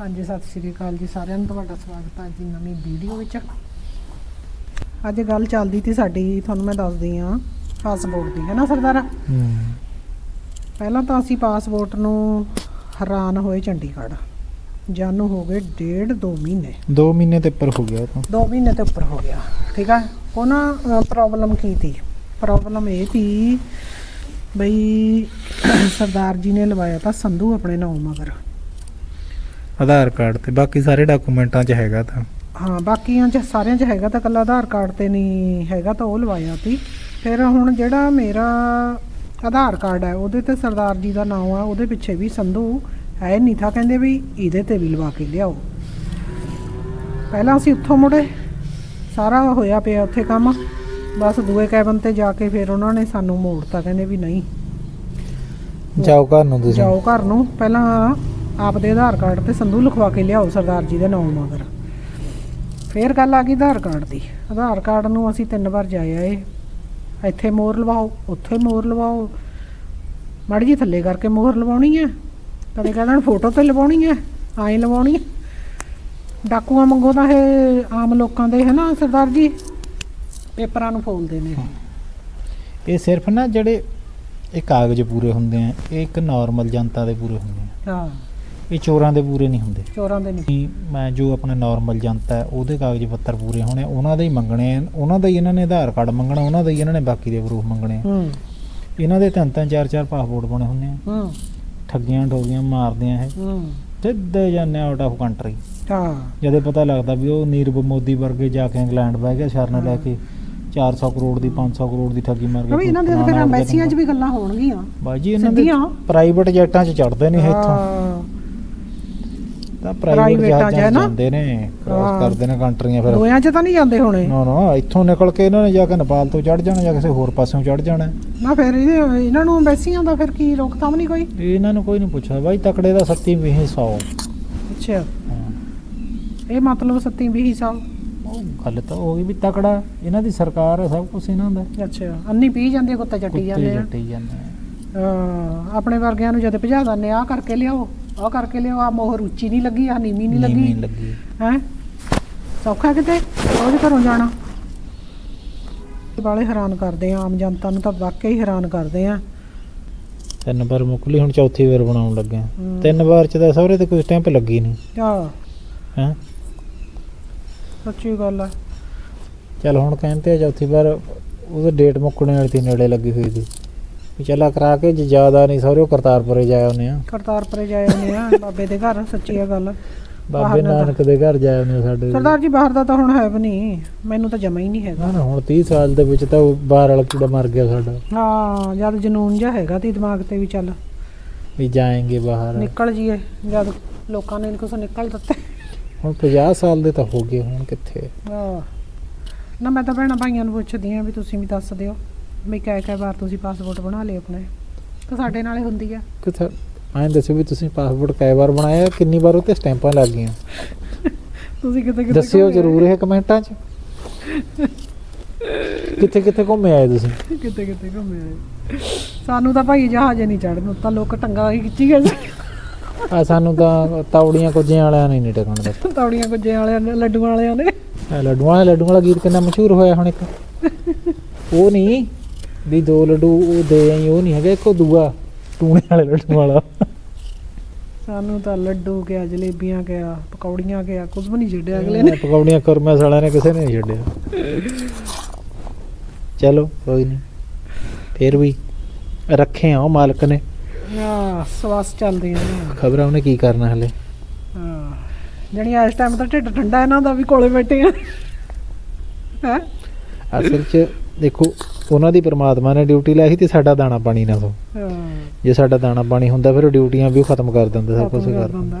ਹਾਂਜੀ ਸਤਿ ਸ਼੍ਰੀ ਅਕਾਲ ਜੀ ਸਾਰਿਆਂ ਨੂੰ ਤੁਹਾਡਾ ਸਵਾਗਤ ਹੈ ਜੀ ਨਵੀਂ ਵੀਡੀਓ ਵਿੱਚ। ਅੱਜ ਗੱਲ ਚੱਲਦੀ ਤੀ ਸਾਡੀ ਤੁਹਾਨੂੰ ਮੈਂ ਦੱਸਦੀ ਆ ਪਾਸਪੋਰਟ ਦੀ ਹੈ ਨਾ ਸਰਦਾਰਾ? ਹੂੰ। ਪਹਿਲਾਂ ਤਾਂ ਅਸੀਂ ਪਾਸਪੋਰਟ ਨੂੰ ਹੈਰਾਨ ਹੋਏ ਚੰਡੀਗੜ੍ਹ। ਜਾਨੂੰ ਹੋ ਗਏ ਡੇਢ ਦੋ ਮਹੀਨੇ। 2 ਮਹੀਨੇ ਤੇ ਉੱਪਰ ਹੋ ਗਿਆ ਉਹ ਤਾਂ। ਦੋ ਮਹੀਨੇ ਤੋਂ ਉੱਪਰ ਹੋ ਗਿਆ ਠੀਕ ਆ? ਉਹ ਨਾ ਪ੍ਰੋਬਲਮ ਕੀ ਤੀ ਪ੍ਰੋਬਲਮ ਇਹ ਤੀ ਬਈ ਸਰਦਾਰ ਜੀ ਨੇ ਲਵਾਇਆ ਤਾਂ ਸੰਧੂ ਆਪਣੇ ਨਾਮ ਮਗਰ। ਆਧਾਰ ਕਾਰਡ ਤੇ ਬਾਕੀ ਸਾਰੇ ਡਾਕੂਮੈਂਟਾਂ 'ਚ ਹੈਗਾ ਤਾਂ। ਹਾਂ ਬਾਕੀਆਂ ਚ ਸਾਰਿਆਂ ਚ ਹੈਗਾ ਤਾਂ ਕੱਲਾ ਆਧਾਰ ਕਾਰਡ ਤੇ ਨਹੀਂ ਹੈਗਾ ਤਾਂ ਉਹ ਲਵਾਇਆ ਤੀ ਫਿਰ ਹੁਣ ਜਿਹੜਾ ਮੇਰਾ ਆਧਾਰ ਕਾਰਡ ਹੈ ਉਹਦੇ ਤੇ ਸਰਦਾਰ ਜੀ ਦਾ ਨਾਮ ਆ ਉਹਦੇ ਪਿੱਛੇ ਵੀ ਸੰਧੂ ਹੈ ਨਹੀਂ ਥਾ ਕਹਿੰਦੇ ਵੀ ਇਹਦੇ ਤੇ ਵੀ ਲਵਾ ਕੇ ਲਿਆਓ। ਪਹਿਲਾਂ ਅਸੀਂ ਉੱਥੋਂ ਮੁੜੇ ਸਾਰਾ ਹੋਇਆ ਪਿਆ ਉੱਥੇ ਕੰਮ ਬਸ ਦੂਏ ਕੈਬਨ ਤੇ ਜਾ ਕੇ ਫਿਰ ਉਹਨਾਂ ਨੇ ਸਾਨੂੰ ਮੋੜਤਾ ਕਹਿੰਦੇ ਵੀ ਨਹੀਂ। ਜਾਓ ਘਰ ਨੂੰ ਤੁਸੀਂ। ਜਾਓ ਘਰ ਨੂੰ ਪਹਿਲਾਂ ਆਪਦੇ ਆਧਾਰ ਕਾਰਡ ਤੇ ਸੰਧੂ ਲਿਖਵਾ ਕੇ ਲਿਆਓ ਸਰਦਾਰ ਜੀ ਦੇ ਨਾਮ ਮਗਰ। ਫੇਰ ਗੱਲ ਆ ਗਈ ਆਧਾਰ ਕਾਰਡ ਦੀ। ਆਧਾਰ ਕਾਰਡ ਨੂੰ ਅਸੀਂ ਤਿੰਨ ਵਾਰ ਜਾਏ ਆਏ। ਇੱਥੇ ਮੋਹਰ ਲਵਾਓ ਉੱਥੇ ਮੋਹਰ ਲਵਾਓ। ਮਾੜੀ ਜੀ ਥੱਲੇ ਕਰਕੇ ਮੋਹਰ ਲਵਾਉਣੀ ਹੈ ਕਦੇ ਕਹਿੰਦੇ ਫੋਟੋ ਤੇ ਲਵਾਉਣੀ ਹੈ ਆਏ ਲਵਾਉਣੀ ਹੈ ਡਾਕੂਆਂ ਮੰਗੋ ਤਾਂ ਇਹ ਆਮ ਲੋਕਾਂ ਦੇ ਹੈ ਨਾ ਸਰਦਾਰ ਜੀ? ਪੇਪਰਾਂ ਨੂੰ ਫੋਲਦੇ ਨੇ। ਇਹ ਸਿਰਫ ਨਾ ਜਿਹੜੇ ਇਹ ਕਾਗਜ਼ ਪੂਰੇ ਹੁੰਦੇ ਆ ਇਹ ਇੱਕ ਨਾਰਮਲ ਜਨਤਾ ਦੇ ਪੂਰੇ ਹੁੰਦੇ ਆ। ਹਾਂ। ਇਹ ਚੋਰਾਂ ਦੇ ਪੂਰੇ ਨਹੀਂ ਹੁੰਦੇ। ਚੋਰਾਂ ਦੇ ਨਹੀਂ। ਵੀ ਮੈਂ ਜੋ ਆਪਣੇ ਨਾਰਮਲ ਜਨਤਾ ਹੈ ਉਹਦੇ ਕਾਗਜ਼ ਪੱਤਰ ਪੂਰੇ ਹੋਣੇ ਉਹਨਾਂ ਦੇ ਹੀ ਮੰਗਣੇ ਆ ਉਹਨਾਂ ਦਾ ਹੀ ਇਹਨਾਂ ਨੇ ਆਧਾਰ ਕਾਰਡ ਮੰਗਣਾ ਉਹਨਾਂ ਦਾ ਹੀ ਇਹਨਾਂ ਨੇ ਬਾਕੀ ਦੇ ਪ੍ਰੂਫ ਮੰਗਣੇ ਆ ਹੂੰ। ਇਹਨਾਂ ਦੇ ਤਿੰਨ ਤਿੰਨ ਚਾਰ ਚਾਰ ਪਾਸਪੋਰਟ ਬਣੇ ਹੁੰਦੇ ਆ ਹੂੰ। ਠੱਗੀਆਂ ਠੋਗੀਆਂ ਮਾਰਦੇ ਆ ਇਹ। ਹੂੰ। ਸਿੱਧੇ ਜਾਂਦੇ ਆਊਟ ਆਫ ਕੰਟਰੀ ਹਾਂ। ਜਦੋਂ ਪਤਾ ਲੱਗਦਾ ਵੀ ਉਹ ਨੀਰਵ ਮੋਦੀ ਵਰਗੇ ਜਾ ਕੇ ਇੰਗਲੈਂਡ ਬਹਿ ਗਿਆ ਸ਼ਰਨ ਲੈ ਕੇ 400 ਕਰੋੜ ਦੀ 500 ਕਰੋੜ ਦੀ ਠੱਗੀ ਮਾਰ ਕਵੀ ਇਹਨਾਂ ਦੇ ਤਾਂ ਫਿਰ ਐਮਬੈਸੀਆਂ 'ਚ ਵੀ ਗੱਲਾਂ ਹੋਣਗੀਆਂ। ਬਾਜੀ ਇਹਨਾਂ ਦੇ ਸਿੱਧੀਆਂ। ਪ੍ਰਾਈਵੇਟ ਜੈਟਾਂ 'ਚ ਚੜਦੇ ਨੇ ਇਹ ਇੱਥੋਂ। ਹਾਂ, ਤਾਂ ਪ੍ਰਾਈਵੇਟ ਪ੍ਰਾਈਵੇਟਾਂ 'ਚ ਹੈ ਜਹਾਜ਼ਾਂ 'ਚ ਨਾ? ਜਾਂਦੇ ਨੇ ਹਾਂ। ਕ੍ਰਾਸ ਕਰਦੇ ਨੇ ਕੰਟਰੀਆਂ ਫਿਰ। ਦੋਆਂ 'ਚ ਤਾਂ ਨਹੀਂ ਜਾਂਦੇ ਹੋਣੇ। ਨਾ ਨਾ ਇੱਥੋਂ ਨਿਕਲ ਕੇ ਇਹਨਾਂ ਨੇ ਜਾ ਕੇ ਨੇਪਾਲ ਤੋਂ ਚੜ ਜਾਣਾ ਜਾਂ ਕਿਸੇ ਹੋਰ ਪਾਸਿਓਂ ਚੜ ਜਾਣਾ। ਨਾ ਫਿਰ ਇਹਦੇ ਇਹਨਾਂ ਨੂੰ ਐਮਬੈਸੀਆਂ ਦਾ ਫਿਰ ਕੀ ਰੋਕਥਾਮ ਨਹੀਂ ਕੋਈ? ਇਹਨਾਂ ਨੂੰ ਕੋਈ ਨਹੀਂ ਪੁੱਛਦਾ। ਬਾਈ ਤਕੜੇ ਦਾ ਸੱਤੀ ਵੀ 100 ਅੱਛਾ। ਇਹ ਮਤਲਬ ਸੱਤੀ ਵੀ ਹਿਸਾਬ ਉਹ ਗੱਲ ਤਾਂ ਉਹ ਵੀ ਤਕੜਾ ਇਹਨਾਂ ਦੀ ਸਰਕਾਰ ਹੈ ਸਭ ਕੁਝ ਇਹਨਾਂ ਦਾ। ਅੱਛਾ। ਅੰਨੀ ਪੀ ਜਾਂਦੇ ਆ, ਕੁੱਤੇ ਚੱਟੀ ਕੁੱਤੇ ਜਾਂਦੇ ਆ। ਜੱਟੀ ਜਾਂਦੇ ਆ। ਹਾਂ, ਆਪਣੇ ਵਰਗਿਆਂ ਨੂੰ ਜਦ ਭਜਾ ਦਿੰਦੇ ਆ ਆਹ ਕਰਕੇ ਲਿਆਓ। ਆਹ ਕਰਕੇ ਲਿਆਓ ਆ ਮੋਹਰ ਉੱਚੀ ਨਹੀਂ ਲੱਗੀ ਆ ਨੀਵੀਂ ਨਹੀਂ ਨੀਵੀਂ ਲੱਗੀ। ਹੈ? ਸੌਖਾ ਕਿਤੇ? ਰੋਜ਼ ਘਰੋਂ ਜਾਣਾ। ਬਾਲੇ ਹੈਰਾਨ ਕਰਦੇ ਆ ਆਮ ਜਨਤਾ ਨੂੰ ਤਾਂ ਵਾਕਈ ਹੀ ਹੈਰਾਨ ਕਰਦੇ ਆ। ਤਿੰਨ ਵਾਰ ਮੁੱਕਲੀ ਹੁਣ ਚੌਥੀ ਵਾਰ ਬਣਾਉਣ ਲੱਗੇ ਆ। ਤਿੰਨ ਵਾਰ ਚ ਤਾਂ ਸਹੁਰੇ ਤੇ ਕੋਈ ਸਟੈਂਪ ਲੱਗੀ ਨਹੀਂ। ਆ ਹੈ? ਸੱਚੀ ਗੱਲ ਆ। ਚਲ ਹੁਣ ਕਹਿੰਦੇ ਆ ਚੌਥੀ ਵਾਰ ਉਹਦਾ ਡੇਟ ਮੁੱਕਣੇ ਵਾਲੀ ਤੀ ਨੇੜੇ ਲੱਗੀ ਹੋਈ ਸੀ। ਵੀ ਚੱਲਾ ਕਰਾ ਕੇ ਜੇ ਜ਼ਿਆਦਾ ਨਹੀਂ ਸਹੁਰੇ ਕਰਤਾਰਪੁਰੇ ਜਾ ਆਉਂਦੇ ਆ। ਕਰਤਾਰਪੁਰੇ ਜਾਏ ਨੇ ਆ ਬਾਬੇ ਦੇ ਘਰ ਸੱਚੀ ਆ ਗੱਲ। ਬਾਬੇ ਬਾਹਰ ਨਾਨਕ ਦੇ ਘਰ ਜਾ ਆਉਂਦੇ ਆ ਸਾਡੇ। ਸਰਦਾਰ ਜੀ ਬਾਹਰ ਦਾ ਤਾਂ ਹੁਣ ਹੈ ਵੀ ਨਹੀਂ। ਮੈਨੂੰ ਤਾਂ ਜਮਾ ਹੀ ਨਹੀਂ ਹੈਗਾ। ਨਾ ਹੁਣ 30 ਸਾਲ ਦੇ ਵਿੱਚ ਤਾਂ ਉਹ ਬਾਹਰ ਵਾਲਾ ਕੀੜਾ ਮਰ ਗਿਆ ਸਾਡਾ। ਹਾਂ ਜਦ ਜਨੂਨ ਜਿਹਾ ਹੈਗਾ ਤੀ ਦਿਮਾਗ ਤੇ ਵੀ ਚੱਲ। ਵੀ ਜਾਏਂਗੇ ਬਾਹਰ। ਨਿਕਲ ਜੀਏ ਜਦ ਲੋਕਾਂ ਨੇ ਕੁਛ ਨਿਕਲ ਦਿੱਤੇ। ਹੁਣ 50 ਸਾਲ ਦੇ ਤਾਂ ਹੋ ਗਏ ਹੁਣ ਕਿੱਥੇ? ਆਹ। ਨਾ ਮੈਂ ਤਾਂ ਭੈਣਾਂ ਭਾਈਆਂ ਨੂੰ ਪੁੱਛਦੀ ਆ ਵੀ ਤੁਸੀਂ ਵੀ ਦੱਸ ਦਿਓ। ਵੀ ਕਹਿ ਕਹਿ ਵਾਰ ਤੁਸੀਂ ਪਾਸਪੋਰਟ ਬਣਾ ਲਏ ਆਪਣੇ। ਤਾਂ ਸਾਡੇ ਨਾਲੇ ਹੁੰਦੀ ਆ। ਕਿੱਥੇ ਐਂ ਦੱਸੋ ਵੀ ਤੁਸੀਂ ਪਾਸਪੋਰਟ ਕਈ ਵਾਰ ਬਣਾਇਆ ਕਿੰਨੀ ਵਾਰ ਉੱਤੇ ਸਟੈਂਪਾਂ ਲੱਗ ਗਈਆਂ ਤੁਸੀਂ ਕਿਤੇ ਕਿਤੇ ਦੱਸਿਓ ਜ਼ਰੂਰ ਇਹ ਕਮੈਂਟਾਂ 'ਚ। ਕਿੱਥੇ ਕਿੱਥੇ ਘੁੰਮੇ ਆਏ ਤੁਸੀਂ? ਕਿਤੇ ਕਿਤੇ ਘੁੰਮੇ ਆਏ। ਸਾਨੂੰ ਤਾਂ ਭਾਈ ਜਹਾਜ਼ ਨਹੀਂ ਚੜਨ ਉੱਤਾ ਲੋਕ ਟੰਗਾ ਹੀ ਖਿੱਚੀ ਗਏ ਆ ਸਾਨੂੰ ਤਾਂ ਤੌੜੀਆਂ ਕੁੱਜਿਆਂ ਵਾਲਿਆਂ ਨੇ ਨਹੀਂ ਟਿਕਣ ਦਿੱਤਾ। ਤੌੜੀਆਂ ਗੁੱਜੇ ਵਾਲਿਆਂ ਨੇ ਲੱਡੂਆਂ ਵਾਲਿਆਂ ਨੇ। ਲੱਡੂਆਂ ਵਾਲਾ ਲੱਡੂਆਂ ਵਾਲਾ ਗੀਤ ਕਿੰਨਾ ਮਸ਼ਹੂਰ ਹੋਇਆ ਹੁਣ ਇੱਕ। ਉਹ ਨਹੀਂ ਵੀ ਦੋ ਲੱਡੂ ਉਹ ਦੇ ਆਈ ਉਹ ਨਹੀਂ ਹੈਗਾ ਇੱਕੋ ਦੂਆ। ਟੂਣੇ ਵਾਲੇ ਲੱਡੂ ਵਾਲਾ। ਸਾਨੂੰ ਤਾਂ ਲੱਡੂ ਕਿਆ ਜਲੇਬੀਆਂ ਕਿਆ ਪਕੌੜੀਆਂ ਕਿਆ ਕੁਝ ਵੀ ਨਹੀਂ ਛੱਡਿਆ ਅਗਲੇ ਨੇ। ਪਕੌੜੀਆਂ ਕੁਰਮੇ ਸਾਲਿਆਂ ਨੇ ਕਿਸੇ ਨੇ ਨਹੀਂ ਛੱਡਿਆ। ਚਲੋ ਕੋਈ ਨਹੀਂ। ਫਿਰ ਵੀ ਰੱਖੇ ਆ ਉਹ ਮਾਲਕ ਨੇ। ਆ ਸਵਾਸ ਚੱਲਦੀਆਂ ਨੇ ਖਬਰਾਂ ਉਹਨੇ ਕੀ ਕਰਨਾ ਹਲੇ? ਹਾਂ ਜਣੀ ਇਸ ਟਾਈਮ ਤਾਂ ਢਿੱਡ ਠੰਡਾ ਇਹਨਾਂ ਦਾ ਵੀ ਕੋਲੇ ਬੈਠੇ ਆ। ਹੈ? ਅਸਲ 'ਚ ਦੇਖੋ ਉਹਨਾਂ ਦੀ ਪ੍ਰਮਾਤਮਾ ਨੇ ਡਿਊਟੀ ਲਾਈ ਤੇ ਸਾਡਾ ਦਾਣਾ ਪਾਣੀ ਨਾ ਹਾਂ। ਜੇ ਸਾਡਾ ਦਾਣਾ ਪਾਣੀ ਹੁੰਦਾ ਫਿਰ ਡਿਊਟੀਆਂ ਵੀ ਖਤਮ ਕਰ ਦਿੰਦਾ ਸਭ ਕੁਝ ਕਰ ਦਿੰਦਾ।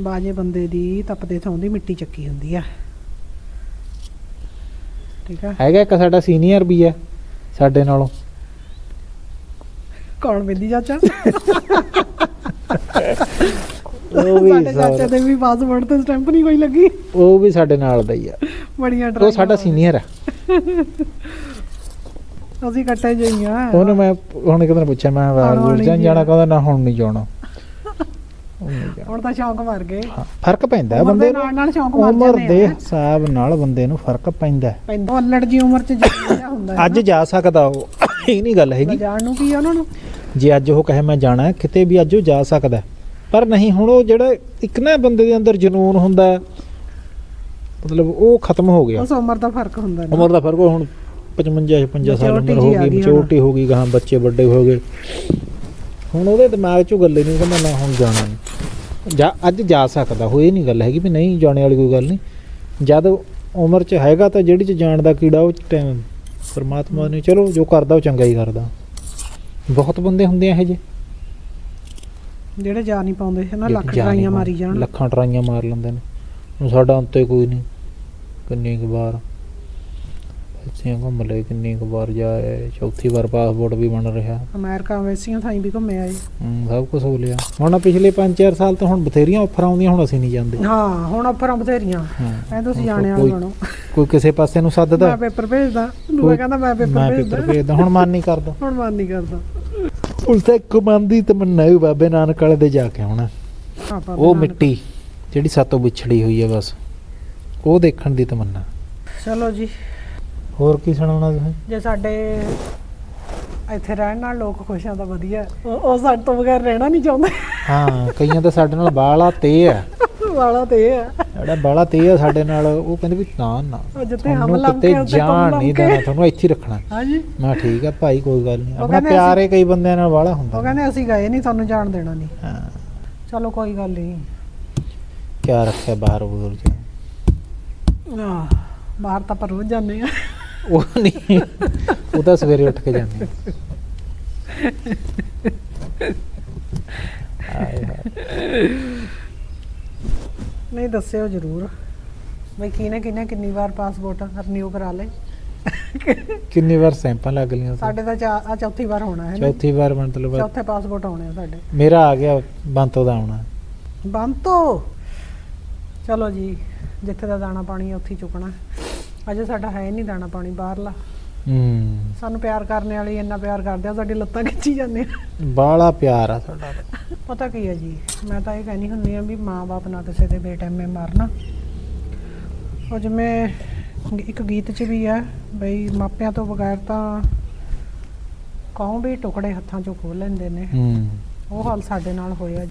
ਬਾਜੇ ਬੰਦੇ ਦੀ ਤਪਦੇ ਥਾਂ ਦੀ ਮਿੱਟੀ ਚੱਕੀ ਹੁੰਦੀ ਆ। ਠੀਕ ਆ? ਹੈਗਾ ਇੱਕ ਸਾਡਾ ਸੀਨੀਅਰ ਵੀ ਹੈ ਸਾਡੇ ਨਾਲੋਂ। ਕੌਣ ਬਿੰਦੀ ਚਾਚਾ? ਉਹ ਵੀ ਸਾਡੇ ਚਾਚੇ ਦੇ ਵੀ ਪਾਸਪੋਰਟ ਤੇ ਸਟੈਂਪ ਨਹੀਂ ਕੋਈ ਲੱਗੀ। ਉਹ ਵੀ ਸਾਡੇ ਨਾਲ ਦਾ ਹੀ ਆ। ਬੜੀਆਂ ਉਹ ਸਾਡਾ ਡਰਾਈਆਂ। ਸੀਨੀਅਰ ਆ। ਅਸੀਂ ਇਕੱਠੇ ਜਈਆਂ ਉਹਨੇ ਮੈਂ ਹੁਣ ਇੱਕ ਦਿਨ ਪੁੱਛਿਆ ਮੈਂ ਵਾਰ ਜਾਣਾ। ਕਹਿੰਦਾ ਨਾ ਹੁਣ ਨਹੀਂ ਜਾਣਾ। ਹੁਣ ਤਾਂ ਸ਼ੌਂਕ ਮਰ ਗਏ ਫ਼ਰਕ ਪੈਂਦਾ ਉਮਰ ਬੰਦੇ ਦੇ ਨਾਲ ਨਾਲ ਸ਼ੌਂਕ ਮਰ ਉਮਰ ਜਾਂਦੇ ਦੇ ਆ ਹਿਸਾਬ ਨਾਲ ਬੰਦੇ ਨੂੰ ਫ਼ਰਕ ਪੈਂਦਾ। ਪੈਂਦਾ ਅੱਲੜ ਜੀ ਉਮਰ ਚ ਜਿਹਾ ਹੁੰਦਾ ਅੱਜ ਜਾ ਸਕਦਾ ਉਹ ਇਹ ਨਹੀਂ ਗੱਲ। ਹੈਗੀ ਜਾਣ ਨੂੰ ਕੀ ਉਹਨਾਂ ਨੂੰ ਜੇ ਅੱਜ ਉਹ ਕਹੇ ਮੈਂ ਜਾਣਾ ਕਿਤੇ ਵੀ ਅੱਜ ਉਹ ਜਾ ਸਕਦਾ। ਪਰ ਨਹੀਂ ਹੁਣ ਉਹ ਜਿਹੜਾ ਇੱਕ ਨਾ ਬੰਦੇ ਦੇ ਅੰਦਰ ਜਨੂਨ ਹੁੰਦਾ ਮਤਲਬ ਉਹ ਖਤਮ ਹੋ ਗਿਆ ਉਸ ਉਮਰ ਦਾ ਫ਼ਰਕ ਹੁੰਦਾ ਉਮਰ ਦਾ ਫ਼ਰਕ ਹੁਣ 55 56 ਸਾਲ ਉਮਰ ਹੋ ਜੀ ਗਈ ਮੈਚੁਰਿਟੀ ਹੋ ਗਈ ਗਾਹਾਂ ਬੱਚੇ ਵੱਡੇ ਹੋ ਗਏ। ਹੁਣ ਉਹਦੇ ਦਿਮਾਗ 'ਚੋਂ ਗੱਲ ਹੀ ਨਹੀਂ ਕਹਿੰਦਾ ਮੈਂ ਹੁਣ ਜਾਣਾ ਨਹੀਂ ਜਾ ਅੱਜ ਜਾ ਸਕਦਾ ਇਹ ਨਹੀਂ ਗੱਲ ਹੈਗੀ ਵੀ ਨਹੀਂ ਜਾਣੇ ਵਾਲੀ ਕੋਈ ਗੱਲ ਨਹੀਂ ਜਦ ਉਮਰ 'ਚ ਹੈਗਾ ਤਾਂ ਜਿਹੜੀ 'ਚ ਜਾਣ ਦਾ ਕੀੜਾ ਉਹ ਟਾਈਮ ਪਰਮਾਤਮਾ ਨੇ ਚਲੋ ਜੋ ਕਰਦਾ ਉਹ ਚੰਗਾ ਹੀ ਕਰਦਾ। ਬਹੁਤ ਬੰਦੇ ਹੁੰਦੇ ਆ ਇਹੋ ਜਿਹੇ ਜਿਹੜੇ ਜਾ ਨਹੀਂ ਪਾਉਂਦੇ ਹੈ ਨਾ ਜਿਹੜੇ ਲੱਖ ਜਾ ਟਰਾਈਆਂ ਮਾਰੀ ਜਾਣ। ਲੱਖਾਂ ਟਰਾਈਆਂ ਮਾਰ ਲੈਂਦੇ ਨੇ। ਹੁਣ ਸਾਡਾ ਅੰਤੇ ਕੋਈ ਨਹੀਂ ਕਿੰਨੀ ਕੁ ਵਾਰ। ਅਸੀਂ ਘੁੰਮ ਲਏ ਕਿੰਨੀ ਕੁ ਵਾਰ ਜਾਏ ਚੌਥੀ ਵਾਰ ਪਾਸਪੋਰਟ ਵੀ ਬਣ ਰਿਹਾ। ਅਮਰੀਕਾ ਵੈਸੀਆਂ ਥਾਈਂ ਵੀ ਘੁੰਮੇ ਆਏ। ਹਮ, ਸਭ ਕੁਝ ਹੋ ਲਿਆ ਹੁਣ ਪਿਛਲੇ 5-4 ਸਾਲ ਤੋਂ ਹੁਣ ਬਥੇਰੀਆਂ ਆਫਰ ਆਉਂਦੀਆਂ ਹੁਣ ਅਸੀਂ ਨਹੀਂ ਜਾਂਦੇ। ਹਾਂ ਹੁਣ ਆਫਰਾਂ ਬਥੇਰੀਆਂ। ਐ ਤੁਸੀਂ ਹੁਣ ਜਾਣੇ ਵਾਲੇ ਕੋਈ- ਬਣੋ ਕੋਈ ਕਿਸੇ ਪਾਸੇ ਨੂੰ ਸੱਦਦਾ। ਮੈਂ ਪੇਪਰ ਭੇਜਦਾ। ਦੂਆ ਕੋਈ- ਕਹਿੰਦਾ ਮੈਂ ਪੇਪਰ ਮੈਂ ਪੇਪਰ ਭੇਜਦਾ ਹੁਣ ਮਨ ਨਹੀਂ ਕਰਦਾ। ਹੁਣ ਮਨ ਨਹੀਂ ਕਰਦਾ। ਉਲਟਾ ਇੱਕ ਮਨ ਦੀ ਤਮੰਨਾ ਵੀ ਬਾਬੇ ਨਾਨਕ ਵਾਲੇ ਦੇ ਜਾ ਕੇ ਆਉਣਾ। ਆਪਾਂ ਉਹ ਮਿੱਟੀ ਜਿਹੜੀ ਸਾਤੋਂ ਵਿਛੜੀ ਹੋਈ ਹੈ ਬਸ। ਉਹ ਦੇਖਣ ਦੀ ਤਮੰਨਾ। ਚਲੋ ਜੀ। ਹੋਰ ਕੀ ਸੁਣਾਉਣਾ ਤੁਸੀਂ? ਜੇ ਸਾਡੇ ਇੱਥੇ ਰਹਿਣ ਨਾਲ ਲੋਕ ਖੁਸ਼ ਆ ਤਾਂ ਵਧੀਆ। ਉਹ ਉਹ ਸਾਡੇ ਤੋਂ ਬਗੈਰ ਰਹਿਣਾ ਨਹੀਂ ਚਾਹੁੰਦੇ। ਹਾਂ ਕਈਆਂ ਤਾਂ ਸਾਡੇ ਨਾਲ ਬਾਲਾ ਤੇ ਆ। ਵਾਲਾ ਤੇ ਆ। ਜਿਹੜਾ ਬਾਲਾ ਤੇ ਆ ਸਾਡੇ ਨਾਲ ਉਹ ਕਹਿੰਦੇ ਵੀ ਨਾ ਨਾ। ਉਹ ਜਿੱਥੇ ਤੁਹਾਨੂੰ ਹਮ ਕਿਤੇ ਉੱਤੇ ਜਾਣ ਤੁਮ ਨਹੀਂ। ਦੇਣਾ ਤੁਹਾਨੂੰ ਇੱਥੇ ਹੀ ਰੱਖਣਾ। ਹਾਂਜੀ। ਮੈਂ ਕਿਹਾ ਠੀਕ ਆ ਭਾਈ ਕੋਈ ਗੱਲ ਨਹੀਂ। ਆਪਣਾ ਕਹਿੰਦੇ ਪਿਆਰ ਕਈ ਬੰਦਿਆਂ ਨਾਲ ਬਾਲਾ ਹੁੰਦਾ। ਉਹ ਕਹਿੰਦੇ ਅਸੀਂ ਗਏ ਨਹੀਂ ਤੁਹਾਨੂੰ ਜਾਣ ਦੇਣਾ ਨਹੀਂ। ਹਾਂ। ਚਲੋ ਕੋਈ ਗੱਲ ਨਹੀਂ। ਕਿਆ ਰੱਖਿਆ ਬਾਹਰ ਬੁਜ਼ੁਰਗ ਚ ਆਹ, ਬਾਹਰ ਤਾਂ ਪਰ ਰੋਜ਼ ਜਾਂਦੇ ਆ ਉਹ ਨਹੀਂ। ਉਹ ਤਾਂ ਸਵੇਰੇ ਉੱਠ ਕੇ ਜਾਂਦੇ। ਨਹੀਂ ਦੱਸਿਓ ਜ਼ਰੂਰ। ਬਈ ਕਿਹਨੇ ਕਿਹਨੇ ਕਿੰਨੀ ਵਾਰ ਪਾਸਪੋਰਟ ਰਿਨਿਊ ਕਰਾ ਲੇ ਕਿੰਨੀ ਵਾਰ ਸੈਂਪਲ ਲੱਗ ਲੀਆਂ? ਸਾਡੇ ਤਾਂ ਚਾ- ਆ ਚੌਥੀ ਵਾਰ ਹੋਣਾ ਹੈ ਨਾ। ਚੌਥੀ ਵਾਰ ਮਤਲਬ ਚੌਥੇ ਪਾਸਪੋਰਟ ਆਉਣੇ ਆ ਸਾਡੇ। ਮੇਰਾ ਆ ਗਿਆ ਬੰਤੋ ਦਾ ਆਉਣਾ। ਬੰਤੋ? ਚਲੋ ਜੀ ਜਿੱਥੇ ਦਾ ਦਾਣਾ ਪਾਣੀ ਉੱਥੇ ਹੀ ਚੁੱਕਣਾ। ਅਜੇ ਸਾਡਾ ਹੈ ਨਹੀਂ ਦਾਣਾ ਪਾਣੀ ਬਾਹਰਲਾ। ਹੂੰ। ਸਾਨੂੰ ਪਿਆਰ ਕਰਨੇ ਵਾਲੀ ਇੰਨਾ ਪਿਆਰ ਕਰਦੇ ਆ ਸਾਡੀ ਲੱਤਾਂ ਖਿੱਚੀ ਜਾਂਦੇ ਆ। ਬਾਲਾ ਪਿਆਰ ਆ ਸਾਡਾ। ਪਤਾ ਕੀ ਹੈ ਜੀ ਮੈਂ ਤਾਂ ਇਹ ਕਹਿਣੀ ਹੁੰਦੀ ਆ ਵੀ ਮਾਂ-ਬਾਪ ਨਾ ਕਿਸੇ ਦੇ ਬੇਟੈਮੇ ਮਾਰਨਾ। ਉਹ ਜਿਵੇਂ ਇੱਕ ਗੀਤ 'ਚ ਵੀ ਆ ਬਈ ਮਾਪਿਆਂ ਤੋਂ ਬਗੈਰ ਤਾਂ ਕੌਂ ਵੀ ਟੁਕੜੇ ਹੱਥਾਂ 'ਚੋਂ ਖੋਹ ਲੈਂਦੇ ਨੇ। ਹੂੰ। ਉਹ ਹਾਲ ਸਾਡੇ ਨਾਲ ਹੋਇਆ ਜੀ।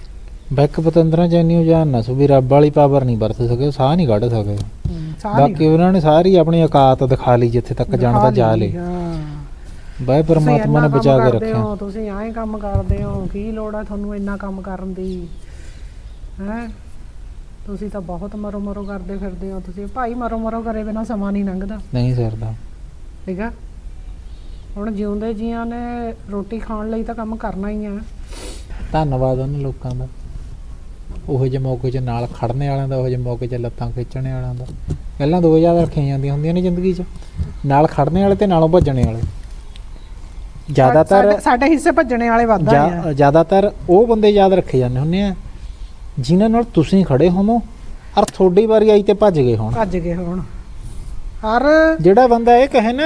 ਬੈਕ ਪਤੰਦਰਾਂ ਜਾਨ ਨਾ ਸੋ ਵੀ ਰੱਬ ਵਾਲੀ ਪਾਵਰ ਨਹੀਂ ਵਰਤ ਸਕੇ ਸਾਹ ਨਹੀਂ ਕੱਢ ਸਕੇ। ਹਮ, ਸਾਰੀ ਬਾਕੀ ਉਹਨਾਂ ਨੇ ਸਾਰੀ ਆਪਣੀ ਔਕਾਤ ਦਿਖਾ ਲਈ ਜਿੱਥੇ ਤੱਕ ਜਾਣ ਦਾ ਜਾ ਲਈ ਤੁਸੀਂ ਪਰਮਾਤਮਾ ਨੇ ਬਚਾ ਕੇ ਰੱਖਿਆ। ਤੁਸੀਂ ਐਂ ਕੰਮ ਕਰਦੇ ਹੋ ਕੀ ਲੋੜ ਹੈ ਤੁਹਾਨੂੰ ਇੰਨਾ ਕੰਮ ਕਰਨ ਦੀ? ਹੈ? ਤੁਸੀਂ ਤਾਂ ਬਹੁਤ ਮਰੋ ਮਰੋ ਕਰਦੇ ਫਿਰਦੇ ਹੋ ਤੁਸੀਂ ਭਾਈ ਮਰੋ ਮਰੋ ਕਰੇ ਬਿਨਾ ਸਮਾਂ ਨਹੀਂ ਲੰਘਦਾ। ਨਹੀਂ ਸਰਦਾ। ਠੀਕ ਆ? ਹੁਣ ਜਿਉਂਦੇ ਜੀਆਂ ਨੇ ਰੋਟੀ ਖਾਣ ਲਈ ਤਾਂ ਕੰਮ ਕਰਨਾ ਹੀ ਆ। ਧੰਨਵਾਦ ਉਹਨਾਂ ਲੋਕਾਂ ਦਾ। ਉਹੋ ਜਿਹੇ ਮੌਕੇ 'ਚ ਨਾਲ ਖੜਨੇ ਵਾਲਿਆਂ ਦਾ ਉਹੋ ਜਿਹੇ ਮੌਕੇ 'ਚ ਲੱਤਾਂ ਖਿੱਚਣੇ ਵਾਲਿਆਂ ਦਾ। ਪਹਿਲਾਂ ਦੋ ਜ਼ਿਆਦਾ ਰੱਖੀਆਂ ਜਾਂਦੀਆਂ ਹੁੰਦੀਆਂ ਨੇ ਜ਼ਿੰਦਗੀ 'ਚ। ਨਾਲ ਖੜਨੇ ਵਾਲੇ ਤੇ ਨਾਲੋਂ ਭੱਜਣੇ ਵਾਲੇ। ਜ਼ਿਆਦਾਤਰ ਸਾਡੇ- ਹਿੱਸੇ ਭੱਜਣੇ ਵਾਲੇ ਵੱਧ ਆ। ਜ਼ਿਆ- ਜ਼ਿਆਦਾਤਰ ਉਹ ਬੰਦੇ ਯਾਦ ਰੱਖੇ ਜਾਂਦੇ ਹੁੰਦੇ ਆ ਜਿਨ੍ਹਾਂ ਨਾਲ ਤੁਸੀਂ ਖੜੇ ਹੋਵੋ ਔਰ ਤੁਹਾਡੀ ਵਾਰੀ ਆਈ ਤੇ ਭੱਜ ਗਏ ਹੋਣ। ਭੱਜ ਗਏ ਹੁਣ। ਹਰ ਜਿਹੜਾ ਬੰਦਾ ਇਹ ਕਹੇ ਨਾ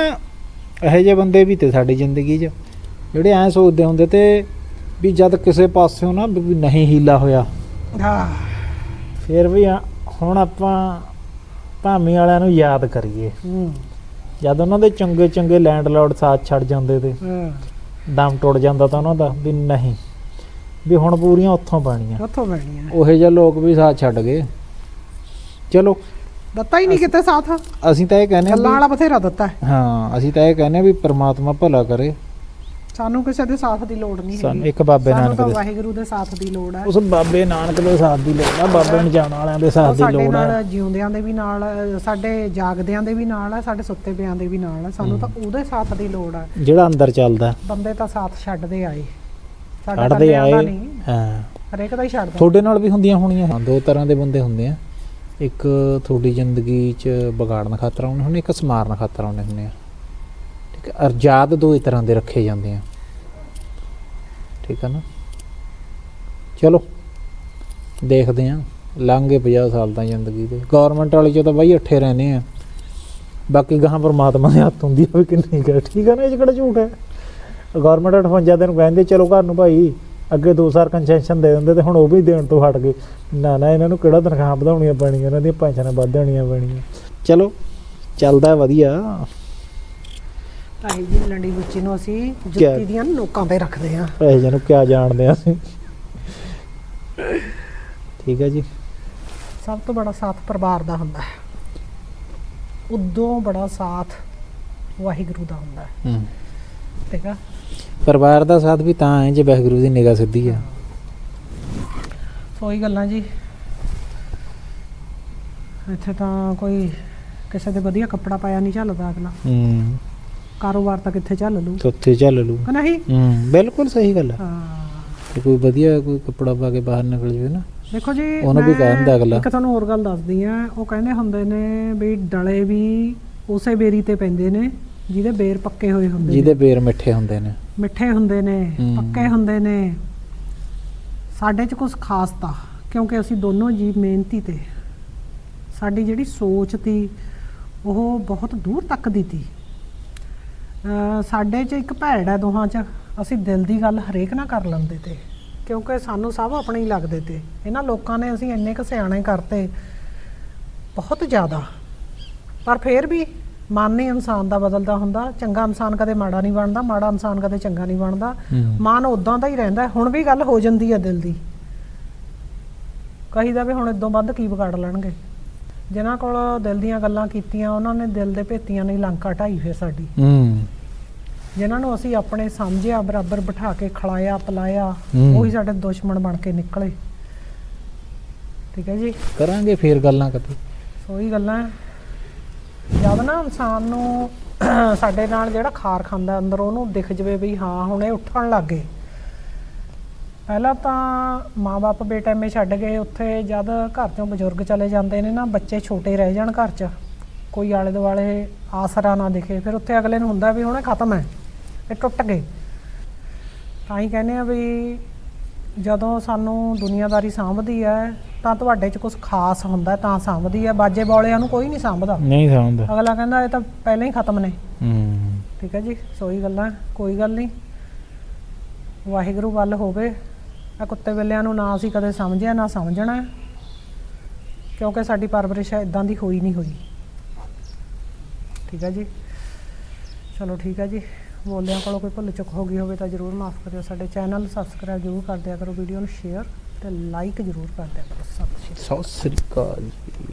ਇਹੋ ਜਿਹੇ ਬੰਦੇ ਵੀ ਤੇ ਸਾਡੀ ਜ਼ਿੰਦਗੀ 'ਚ। ਜਿਹੜੇ ਐਂ ਸੋਚਦੇ ਹੁੰਦੇ ਤੇ ਵੀ ਜਦ ਕਿਸੇ ਪਾਸਿਓਂ ਨਾ ਵੀ ਨਹੀਂ ਹੀਲਾ ਹੋਇਆ। ਹਾਂ। ਫਿਰ ਵੀ ਹੁਣ ਆਪਾਂ ਭਾਮੀ ਵਾਲਿਆਂ ਨੂੰ ਯਾਦ ਕਰੀਏ। ਹੂੰ। ਜਦ ਉਹਨਾਂ ਦੇ ਚੰਗੇ ਚੰਗੇ ਲੈਂਡਲੋਰਡ ਸਾਥ ਛੱਡ ਜਾਂਦੇ ਤੇ ਹਾਂ। ਦਮ ਟੁੱਟ ਜਾਂਦਾ ਤਾਂ ਉਹਨਾਂ ਦਾ ਵੀ ਨਹੀਂ। ਵੀ ਹੁਣ ਪੂਰੀਆਂ ਉੱਥੋਂ ਪਾਣੀਆਂ। ਉੱਥੋਂ ਬਣੀਆਂ ਉਹੇ ਜਿਹੇ ਲੋਕ ਵੀ ਸਾਥ ਛੱਡ ਗਏ। ਚਲੋ। ਦਿੱਤਾ ਹੀ ਨਹੀਂ ਕਿਤੇ ਸਾਥ। ਅਸੀਂ ਤਾਂ ਇਹ ਕਹਿੰਦੇ ਹਾਂ ਵਾਲਾ ਬਥੇਰਾ ਦਿੱਤਾ। ਹੈ। ਅਸੀਂ ਤਾਂ ਇਹ ਕਹਿੰਦੇ ਹਾਂ ਵੀ ਪ੍ਰਮਾਤਮਾ ਭਲਾ ਕਰੇ। ਸਾਨੂੰ ਕਿਸੇ ਦੇ ਸਾਥ ਦੀ ਲੋੜ ਨਹੀਂ ਸਾਨੂੰ ਇੱਕ ਬਾਬੇ ਨਾਨਕ ਦੇ ਵਾਹਿਗੁਰੂ ਦੇ ਸਾਥ ਦੀ ਲੋੜ ਹੈ। ਉਸ ਬਾਬੇ ਨਾਨਕ ਦੇ ਸਾਥ ਦੀ ਲੋੜ ਆ ਬਾਬੇ ਨੂੰ ਜਾਣ ਵਾਲਿਆਂ ਦੇ ਸਾਥ ਦੀ ਸਾਡੇ ਲੋੜ ਆ ਨਾਲ ਜਿਉਂਦਿਆਂ ਦੇ ਵੀ ਨਾਲ ਸਾਡੇ ਜਾਗਦਿਆਂ ਦੇ ਵੀ ਨਾਲ ਹੈ ਸਾਡੇ ਸੁੱਤੇ ਪਿਆਂ ਦੇ ਵੀ ਨਾਲ ਹੈ। ਸਾਨੂੰ ਤਾਂ ਉਹਦੇ ਸਾਥ ਦੀ ਲੋੜ ਹੈ। ਜਿਹੜਾ ਅੰਦਰ ਚੱਲਦਾ ਬੰਦੇ ਤਾਂ ਸਾਥ ਛੱਡਦੇ ਆਏ। ਸਾਡਾ ਛੱਡਦੇ ਆਏ ਹਾਂ। ਹਰੇਕ ਦਾ ਹੀ ਛੱਡਦਾ। ਤੁਹਾਡੇ ਨਾਲ ਵੀ ਹੁੰਦੀਆਂ ਹੋਣੀਆਂ ਹਾਂ, ਦੋ ਤਰ੍ਹਾਂ ਦੇ ਬੰਦੇ ਹੁੰਦੇ ਆ। ਇੱਕ ਤੁਹਾਡੀ ਜ਼ਿੰਦਗੀ 'ਚ ਵਿਗਾੜਨ ਖਾਤਰ ਆਉਂਦੇ ਹੁੰਦੇ ਇੱਕ ਸਮਾਰਨ ਖਾਤਰ ਆਉਂਦੇ ਹੁੰਦੇ ਆ। ਠੀਕ ਅਰਜਾਦ ਦੋ ਹੀ ਤਰ੍ਹਾਂ ਦੇ ਰੱਖੇ ਜਾਂਦੇ ਆ। ਠੀਕ ਹੈ ਨਾ? ਚਲੋ, ਦੇਖਦੇ ਆ, ਲੰਘੇ 50 ਸਾਲ ਤਾਂ ਜ਼ਿੰਦਗੀ ਦੇ। ਗਵਰਨਮੈਂਟ ਵਾਲੇ 'ਚੋਂ ਤਾਂ ਬਾਈ ਅੱਠੇ ਰਹਿੰਦੇ ਆ। ਬਾਕੀ ਗਾਹਾਂ ਪਰਮਾਤਮਾ ਦੇ ਹੱਥ ਹੁੰਦੀ ਆ ਵੀ ਕਿੰਨੀ ਕਰ ਠੀਕ ਹੈ ਨਾ, ਇਹ 'ਚ ਕਿਹੜਾ ਝੂਠ ਹੈ? ਗਵਰਨਮੈਂਟ 58 ਦਿਨ ਕਹਿੰਦੇ, ਚਲੋ ਘਰ ਨੂੰ ਭਾਈ, ਅੱਗੇ ਦੋ ਸਾਲ ਕੰਸੈਸ਼ਨ ਦੇ ਦਿੰਦੇ ਤੇ ਹੁਣ ਉਹ ਵੀ ਦੇਣ ਤੋਂ ਹਟ ਗਏ। ਨਾ ਨਾ, ਇਹਨਾਂ ਨੂੰ ਕਿਹੜਾ ਤਨਖਾਹ ਵਧਾਉਣੀਆਂ ਪੈਣੀਆਂ? ਇਹਨਾਂ ਦੀਆਂ ਪੈਨਸ਼ਨਾਂ ਵੱਧ ਜਾਣੀਆਂ ਪੈਣੀਆਂ। ਚਲੋ, ਚੱਲਦਾ ਵਧੀਆ। ਢਾਈ ਜੀ ਲੰਡੀ ਬੱਚੀ ਨੂੰ ਅਸੀਂ? ਜੁੱਤੀ ਦੀਆਂ ਨੋਕਾਂ ਤੇ ਰੱਖਦੇ ਆ ਇਹ ਜਿਹਨੂੰ ਕਿਆ ਜਾਣਦੇ ਆ ਅਸੀਂ? ਠੀਕ ਹੈ ਜੀ। ਸਭ ਤੋਂ ਬੜਾ ਸਾਥ ਪਰਿਵਾਰ ਦਾ ਹੁੰਦਾ ਹੈ। ਉਦੋਂ ਬੜਾ ਸਾਥ ਵਾਹਿਗੁਰੂ ਦਾ ਹੁੰਦਾ ਹੈ। ਹੂੰ। ਠੀਕ ਆ? ਪਰਿਵਾਰ ਦਾ ਸਾਥ ਵੀ ਤਾਂ ਹੈ ਜੇ ਵਾਹਿਗੁਰੂ ਦੀ ਨਿਗਾਹ ਸਿੱਧੀ ਆ ਸੋ ਗੱਲਾਂ ਜੀ। ਇੱਥੇ ਤਾਂ ਕੋਈ ਕਿਸੇ ਦੇ ਵਧੀਆ ਕੱਪੜਾ ਪਾਇਆ ਨਹੀਂ ਚੱਲਦਾ ਅਗਲਾ। ਹੂੰ। ਕਾਰੋਬਾਰ ਤਾਂ ਕਿੱਥੇ ਚੱਲ ਲੂ ਉੱਥੇ ਚੱਲ ਲੂ ਕਿ ਨਹੀਂ? ਹੂੰ ਬਿਲਕੁਲ ਸਹੀ ਗੱਲ ਹੈ। ਹਾਂ ਕੋਈ ਵਧੀਆ ਕੋਈ ਕੱਪੜਾ ਪਾ ਕੇ ਬਾਹਰ ਨਿਕਲ ਜਾਵੇ ਨਾ ਦੇਖੋ ਜੀ ਉਹਨੂੰ ਵੀ ਮੈਂ ਕਹਿੰਦਾ ਅਗਲਾ। ਇੱਕ ਤੁਹਾਨੂੰ ਹੋਰ ਗੱਲ ਦੱਸਦੀ ਆ ਉਹ ਕਹਿੰਦੇ ਹੁੰਦੇ ਨੇ ਵੀ ਡਲੇ ਵੀ ਉਸੇ ਬੇਰੀ ਤੇ ਪੈਂਦੇ ਨੇ ਜਿਹਦੇ ਬੇਰ ਪੱਕੇ ਹੋਏ ਹੁੰਦੇ ਜਿਹਦੇ ਨੇ ਬੇਰ ਮਿੱਠੇ ਹੁੰਦੇ ਨੇ। ਮਿੱਠੇ ਹੁੰਦੇ ਨੇ। ਪੱਕੇ ਹੁੰਦੇ ਨੇ। ਸਾਡੇ 'ਚ ਕੁਝ ਖਾਸ ਤਾ ਕਿਉਂਕਿ ਅਸੀਂ ਦੋਨੋਂ ਜੀ ਮਿਹਨਤੀ ਤੇ। ਸਾਡੀ ਜਿਹੜੀ ਸੋਚ ਤੀ ਉਹ ਬਹੁਤ ਦੂਰ ਤੱਕ ਦੀ ਤੀ। ਅਹ ਸਾਡੇ 'ਚ ਇੱਕ ਭੈੜ ਹੈ ਦੋਹਾਂ 'ਚ। ਅਸੀਂ ਦਿਲ ਦੀ ਗੱਲ ਹਰੇਕ ਨਾਲ ਕਰ ਲੈਂਦੇ ਤੇ ਕਿਉਂਕਿ ਸਾਨੂੰ ਸਭ ਆਪਣੇ ਹੀ ਲੱਗਦੇ ਤੇ। ਇਹਨਾਂ ਲੋਕਾਂ ਨੇ ਅਸੀਂ ਇੰਨੇ ਕੁ ਸਿਆਣੇ ਕਰਤੇ ਬਹੁਤ ਜ਼ਿਆਦਾ। ਪਰ ਫਿਰ ਵੀ ਮਨ ਨਹੀਂ ਇਨਸਾਨ ਦਾ ਬਦਲਦਾ ਹੁੰਦਾ। ਚੰਗਾ ਇਨਸਾਨ ਕਦੇ ਮਾੜਾ ਨਹੀਂ ਬਣਦਾ ਮਾੜਾ ਇਨਸਾਨ ਕਦੇ ਚੰਗਾ ਨਹੀਂ ਬਣਦਾ। ਹੂੰ। ਮਨ ਉਦਾਂ ਦਾ ਹੀ ਰਹਿੰਦਾ। ਹੈ। ਹੁਣ ਵੀ ਗੱਲ ਹੋ ਜਾਂਦੀ ਹੈ ਦਿਲ ਦੀ। ਕਹੀਦਾ ਵੀ ਹੁਣ ਇਦੋਂ ਵੱਧ ਕੀ ਵਿਗਾੜ ਲੈਣਗੇ? ਜਿਨ੍ਹਾਂ ਕੋਲ ਦਿਲ ਦੀਆਂ ਗੱਲਾਂ ਕੀਤੀਆਂ ਉਹਨਾਂ ਨੇ ਦਿਲ ਦੇ ਭੇਤੀਆਂ ਨਹੀਂ ਲੰਕਾ ਢਾਈ ਫਿਰ ਸਾਡੀ। ਹੂੰ। ਜਿਨ੍ਹਾਂ ਨੂੰ ਅਸੀਂ ਆਪਣੇ ਸਮਝਿਆ ਬਰਾਬਰ ਬਿਠਾ ਕੇ ਖਿਲਾਇਆ ਪਿਲਾਇਆ ਹੂੰ। ਉਹੀ ਸਾਡੇ ਦੁਸ਼ਮਣ ਬਣ ਕੇ ਨਿਕਲੇ। ਠੀਕ ਹੈ ਜੀ? ਕਰਾਂਗੇ ਫੇਰ ਗੱਲਾਂ ਕਦੇ। ਸੋ ਹੀ ਗੱਲਾਂ ਹੈ। ਜਦ ਨਾ ਇਨਸਾਨ ਨੂੰ ਸਾਡੇ ਨਾਲ ਜਿਹੜਾ ਖਾਰ ਖਾਂਦਾ ਅੰਦਰ ਉਹਨੂੰ ਦਿਖ ਜਵੇ ਵੀ ਹਾਂ ਹੁਣ ਇਹ ਉੱਠਣ ਲੱਗ ਪਹਿਲਾਂ ਤਾਂ ਮਾਪੇ ਬੇਟੈਮੇ ਛੱਡ ਗਏ ਉੱਥੇ ਜਦ ਘਰ ਚੋਂ ਬਜ਼ੁਰਗ ਚਲੇ ਜਾਂਦੇ ਨੇ ਨਾ ਬੱਚੇ ਛੋਟੇ ਰਹਿ ਜਾਣ ਘਰ 'ਚ ਕੋਈ ਆਲੇ ਦੁਆਲੇ ਆਸਰਾ ਨਾ ਦਿਖੇ। ਫਿਰ ਉੱਥੇ ਅਗਲੇ ਨੂੰ ਹੁੰਦਾ ਵੀ ਹੁਣ ਖਤਮ ਹੈ ਇਹ ਟੁੱਟ ਗਏ। ਤਾਂ ਹੀ ਕਹਿੰਦੇ ਆ ਵੀ ਜਦੋਂ ਸਾਨੂੰ ਦੁਨੀਆਦਾਰੀ ਸਾਂਭਦੀ ਹੈ ਤਾਂ ਤੁਹਾਡੇ 'ਚ ਕੁਝ ਖਾਸ ਹੁੰਦਾ ਤਾਂ ਸਾਂਭਦੀ ਹੈ। ਬਾਜੇ ਬੌਲਿਆਂ ਨੂੰ ਕੋਈ ਨਹੀਂ ਸਾਂਭਦਾ। ਨਹੀਂ ਸਮਝਦਾ ਅਗਲਾ ਕਹਿੰਦਾ ਇਹ ਤਾਂ ਪਹਿਲਾਂ ਹੀ ਖਤਮ ਨੇ। ਹੂੰ। ਠੀਕ ਹੈ ਜੀ ਸੋਈ ਗੱਲਾਂ ਕੋਈ ਗੱਲ ਨਹੀਂ। ਵਾਹਿਗੁਰੂ ਵੱਲ ਹੋਵੇ। ਆ ਕੁੱਤੇ ਬਿੱਲਿਆਂ ਨੂੰ ਨਾ ਅਸੀਂ ਕਦੇ ਸਮਝਿਆ, ਨਾ ਸਮਝਣਾ। ਕਿਉਂਕਿ ਸਾਡੀ ਪਰਵਰਿਸ਼ ਇਦਾਂ ਦੀ ਹੋਈ ਨਹੀਂ ਹੋਈ। ਠੀਕ ਹੈ ਜੀ? ਚਲੋ ਠੀਕ ਹੈ ਜੀ। ਬੋਲਿਆਂ ਕੋਲੋਂ ਕੋਈ ਭੁੱਲ ਚੁੱਕ ਹੋ ਗਈ ਹੋਵੇ ਤਾਂ ਜਰੂਰ ਮਾਫ ਕਰਿਓ। ਸਾਡੇ ਚੈਨਲ ਸਬਸਕ੍ਰਾਈਬ ਜਰੂਰ ਕਰ ਦਿਆ ਕਰੋ ਵੀਡੀਓ ਨੂੰ ਸ਼ੇਅਰ ਤੇ ਲਾਈਕ ਜਰੂਰ ਕਰ ਦਿਆ ਕਰੋ। ਸਤਿ ਸ਼੍ਰੀ ਅਕਾਲ। ਸਤਿ ਸ੍ਰੀ ਅਕਾਲ ਜੀ।